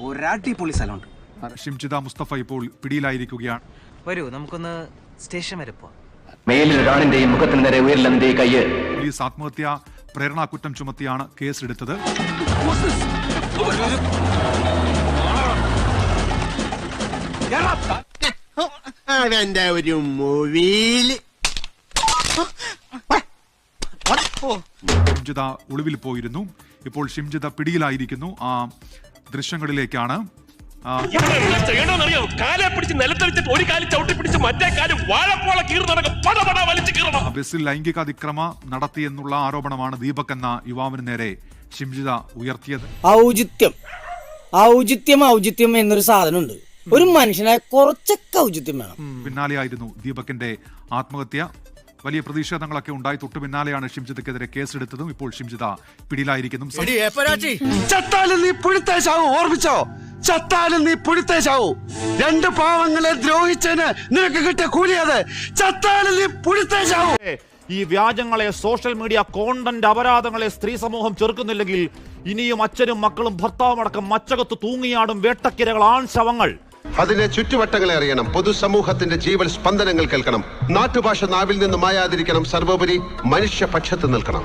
ഒരടിപൊളി സ്ഥലമുണ്ട്. ഷിംജിത മുസ്തഫ ഇപ്പോൾ പിടിയിലായിരിക്കുകയാണ്. വരൂ നമുക്കൊന്ന് സ്റ്റേഷൻ വരെ പോവാം. മേലിൽ ഒരാണിന്റെയും മുഖത്തിന് നേരെ ഉയരില്ല നിന്റെ കൈ പോലീസ് ആത്മഹത്യ പ്രേരണാ കുറ്റം ചുമത്തിയാണ് കേസെടുത്തത്. അവന്റെ ഒരു മൊഴിയിൽ ഷിംജിത ഒളിവിൽ പോയിരുന്നു. ഇപ്പോൾ ഷിംജിത പിടിയിലായിരിക്കുന്നു. ആ ദൃശ്യങ്ങളിലേക്കാണ്. ബസ്സിൽ ലൈംഗിക അതിക്രമ നടത്തി എന്നുള്ള ആരോപണമാണ് ദീപക് എന്ന യുവാവിന് നേരെ ഷിംജിത ഉയർത്തിയത്. ഔചിത്യം. ഔചിത്യം ഔചിത്യം എന്നൊരു സാധനമുണ്ട്. ഒരു മനുഷ്യനായ കുറച്ചൊക്കെ ഔചിത്യം വേണം. പിന്നാലെയായിരുന്നു ദീപകിന്റെ ആത്മഹത്യ. വലിയ പ്രതിഷേധങ്ങളൊക്കെ ഉണ്ടായി. തൊട്ടു പിന്നാലെയാണ് ഷിംജിതക്കെതിരെ കേസെടുത്തതും ഇപ്പോൾ ഷിംജിത പിടിയിലായിരിക്കുന്നു. ചത്താലും നീ പുഴുത്തേശാവൂ ഓർമ്മിച്ചോ? ചത്താലും നീ പുഴുത്തേശാവൂ. രണ്ട് പാവങ്ങളെ ദ്രോഹിച്ചതിന് നിനക്ക് കിട്ടിയ കൂലിയത് ചത്താലും നീ പുഴുത്തേശാവൂ. ഈ വ്യാജങ്ങളെ സോഷ്യൽ മീഡിയ കോണ്ടന്റ് അപരാധങ്ങളെ സ്ത്രീ സമൂഹം ചെറുക്കുന്നില്ലെങ്കിൽ ഇനിയും അച്ഛനും മക്കളും ഭർത്താവും അടക്കം മച്ചകത്ത് തൂങ്ങിയാടും വേട്ടക്കിരകൾ ആൺ ശവങ്ങൾ. അതിനെ ചുറ്റുവട്ടങ്ങളെ അറിയണം. പൊതുസമൂഹത്തിന്റെ ജീവൽ സ്പന്ദനങ്ങൾ കേൾക്കണം. നാട്ടുഭാഷ നാവിൽ നിന്ന് മായാതിരിക്കണം. സർവോപരി മനുഷ്യപക്ഷത്ത് നിൽക്കണം.